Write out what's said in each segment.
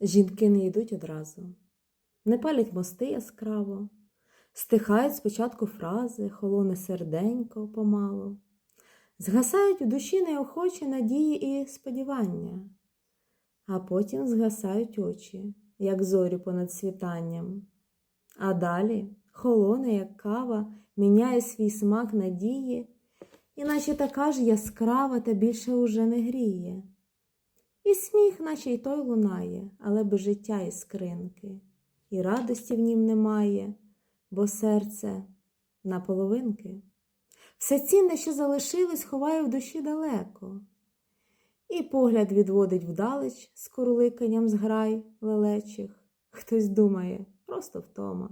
Жінки не йдуть одразу, не палять мости яскраво, стихають спочатку фрази, холоне серденько помалу, згасають в душі неохочі надії і сподівання, а потім згасають очі, як зорі понад світанням. А далі холоне, як кава, міняє свій смак надії, іначе така ж яскрава та більше уже не гріє. І сміх, наче й той лунає, але без життя і скринки, і радості в нім немає, бо серце на половинки. Все цінне, що залишилось, ховає в душі далеко, і погляд відводить вдалеч з курликанням зграй лелечих. Хтось думає, просто втома,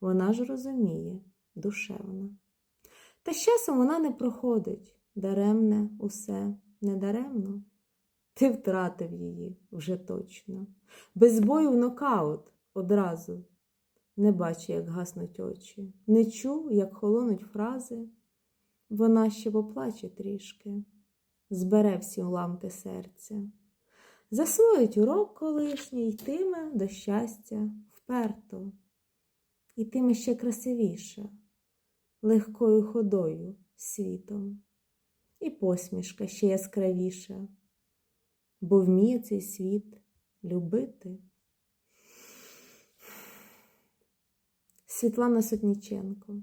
вона ж розуміє, душевна. Та з часом вона не проходить, даремне усе недаремно. Ти втратив її вже точно. Без бою в нокаут одразу. Не бачу, як гаснуть очі, не чув, як холонуть фрази. Вона ще поплаче трішки, збере всі уламки серця. Засвоїть урок колишній, йтиме до щастя вперто, ітиме ще красивіше, легкою ходою світом, і посмішка ще яскравіша бо вміє цей світ любити. Світлана Сотніченко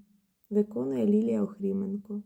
виконує Лілія Охріменко.